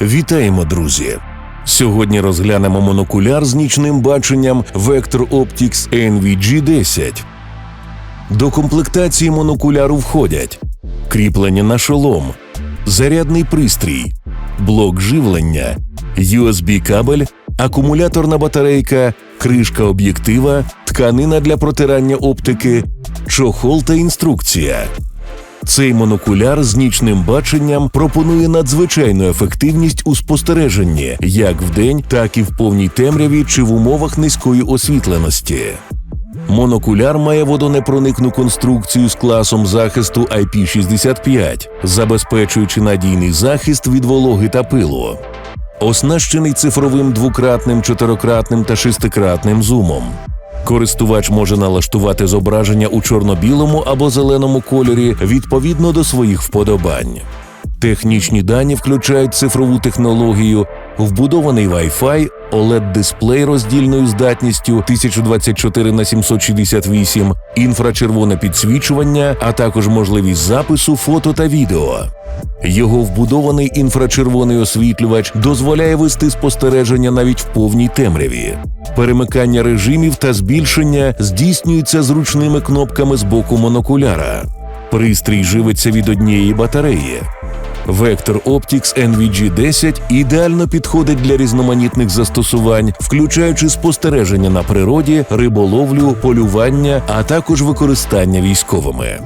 Вітаємо, друзі! Сьогодні розглянемо монокуляр з нічним баченням Vector Optics NVG10. До комплектації монокуляру входять кріплення на шолом, зарядний пристрій, блок живлення, USB-кабель, акумуляторна батарейка, кришка об'єктива, тканина для протирання оптики, чохол та інструкція. Цей монокуляр з нічним баченням пропонує надзвичайну ефективність у спостереженні як вдень, так і в повній темряві чи в умовах низької освітленості. Монокуляр має водонепроникну конструкцію з класом захисту IP65, забезпечуючи надійний захист від вологи та пилу. Оснащений цифровим двократним, чотирикратним та шестикратним зумом. Користувач може налаштувати зображення у чорно-білому або зеленому кольорі відповідно до своїх вподобань. Технічні дані включають цифрову технологію, вбудований Wi-Fi, OLED-дисплей роздільною здатністю 1024 на 768, інфрачервоне підсвічування, а також можливість запису фото та відео. Його вбудований інфрачервоний освітлювач дозволяє вести спостереження навіть в повній темряві. Перемикання режимів та збільшення здійснюється зручними кнопками з боку монокуляра. Пристрій живиться від однієї батареї. Vector Optics NVG10 ідеально підходить для різноманітних застосувань, включаючи спостереження на природі, риболовлю, полювання, а також використання військовими.